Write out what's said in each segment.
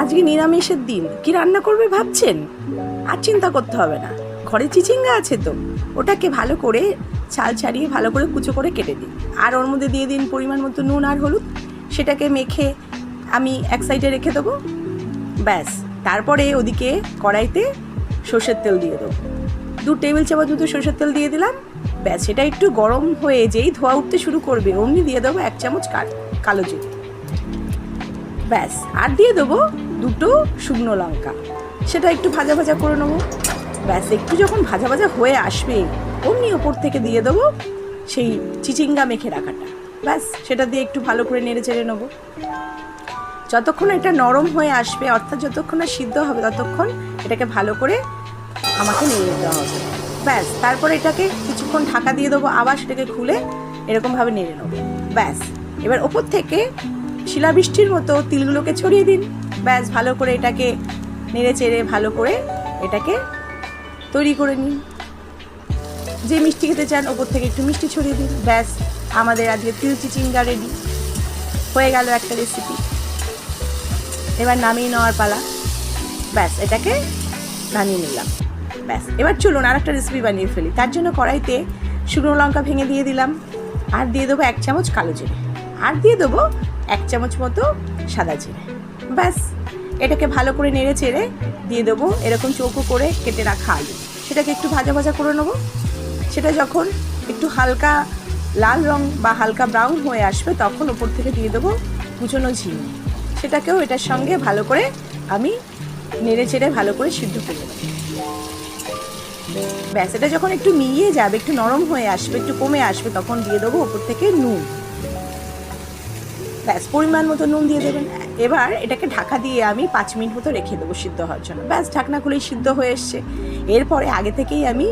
আজকে নিরামিষের দিন। কি রান্না করবে ভাবছেন? আর চিন্তা করতে হবে না। ঘরে চিচিঙ্গা আছে তো। ওটাকে ভালো করে ছাল ছাড়িয়ে ভালো করে কুচো করে কেটে দিন আর ওর মধ্যে দিয়ে দিন পরিমাণ মতো নুন আর হলুদ। সেটাকে মেখে আমি এক সাইডে রেখে দেবো। ব্যাস। তারপরে ওদিকে কড়াইতে সর্ষের তেল দিয়ে দেবো। দু টেবিল চামচ মতো সর্ষের তেল দিয়ে দিলাম। ব্যাস, সেটা একটু গরম হয়ে যেই ধোয়া উঠতে শুরু করবে, অমনি দিয়ে দেবো এক চামচ কালো জিরে। ব্যাস, আর দিয়ে দেবো দুটো শুকনো লঙ্কা। সেটা একটু ভাজা ভাজা করে নেব। ব্যাস, একটু যখন ভাজা ভাজা হয়ে আসবে, অমনি ওপর থেকে দিয়ে দেবো সেই চিচিঙ্গা মেখে রাখাটা। ব্যাস, সেটা দিয়ে একটু ভালো করে নেড়ে চেড়ে নেব। যতক্ষণ এটা নরম হয়ে আসবে, অর্থাৎ যতক্ষণ না সিদ্ধ হবে, ততক্ষণ এটাকে ভালো করে আমাকে নিয়ে নিতে হবে। ব্যাস, তারপরে এটাকে কিছুক্ষণ ঢাকা দিয়ে দেবো, আবার সেটাকে খুলে এরকমভাবে নেড়ে নেব। ব্যাস, এবার ওপর থেকে শিলাবৃষ্টির মতো তিলগুলোকে ছড়িয়ে দিন। ব্যাস, ভালো করে এটাকে নেড়ে চেড়ে ভালো করে এটাকে তৈরি করে নিন। যে মিষ্টি খেতে চান, ওপর থেকে একটু মিষ্টি ছড়িয়ে দিন। ব্যাস, আমাদের আজকে তিল চিচিঙ্গা রেডি হয়ে গেল একটা রেসিপি এবার নামিয়ে নেওয়ার পালা। ব্যাস, এটাকে নামিয়ে নিলাম। ব্যাস, এবার চলুন আর একটা রেসিপি বানিয়ে ফেলি। তার জন্য কড়াইতে শুকনো লঙ্কা ভেঙে দিয়ে দিলাম। আর দিয়ে দেবো এক চামচ কালো জিরে। আর দিয়ে দেবো এক চামচ মতো সাদা জিরে। ব্যাস এটাকে ভালো করে নেড়ে চেড়ে দিয়ে দেবো। এরকম চৌকো করে কেটে রাখা আলু। সেটাকে একটু ভাজা ভাজা করে নেব। সেটা যখন একটু হালকা লাল রং বা হালকা ব্রাউন হয়ে আসবে, তখন ওপর থেকে দিয়ে দেবো কুচনো ঝিঙে। সেটাকেও এটার সঙ্গে ভালো করে আমি নেড়ে চেড়ে ভালো করে সিদ্ধ করে নেব। ব্যাস, এটা যখন একটু মিলিয়ে যাবে, একটু নরম হয়ে আসবে, একটু কমে আসবে, তখন দিয়ে দেবো ওপর থেকে নুন। ব্যাস, পরিমাণ মতো নুন দিয়ে দেবেন। এবার এটাকে ঢাকা দিয়ে আমি পাঁচ মিনিট মতো রেখে দেবো সিদ্ধ হওয়ার জন্য। ব্যাস, ঢাকনা খুলেই সিদ্ধ হয়ে এসছে। এরপরে আগে থেকেই আমি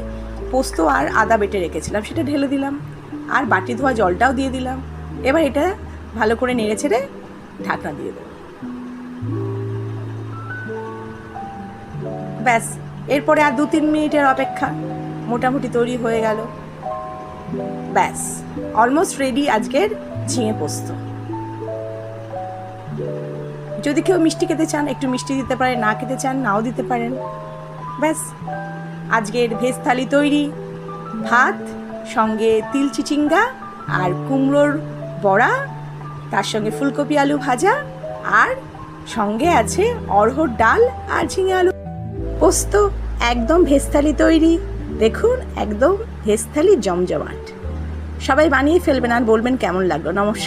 পোস্ত আর আদা বেটে রেখেছিলাম, সেটা ঢেলে দিলাম। আর বাটি ধোয়া জলটাও দিয়ে দিলাম। এবার এটা ভালো করে নেড়ে ছেড়ে ঢাকনা দিয়ে দেবো। ব্যাস, এরপরে আর দু তিন মিনিটের অপেক্ষা। মোটামুটি তৈরি হয়ে গেল। ব্যাস, অলমোস্ট রেডি আজকের ঝিঙে পোস্ত। যদি কেউ মিষ্টি খেতে চান, একটু মিষ্টি দিতে পারেন, না খেতে চান, নাও দিতে পারেন। ব্যাস, আজকের ভেজ থালি তৈরি। ভাত, সঙ্গে তিল চিচিঙ্গা আর কুমড়োর বড়া, তার সঙ্গে ফুলকপি আলু ভাজা, আর সঙ্গে আছে অড়হর ডাল আর ঝিঙে আলু। পোস্ত, একদম ভেজ থালি তৈরি। দেখুন, একদম ভেজ থালি জমজমাট। সবাই বানিয়ে ফেলবেন আর বলবেন কেমন লাগল। নমস্কার।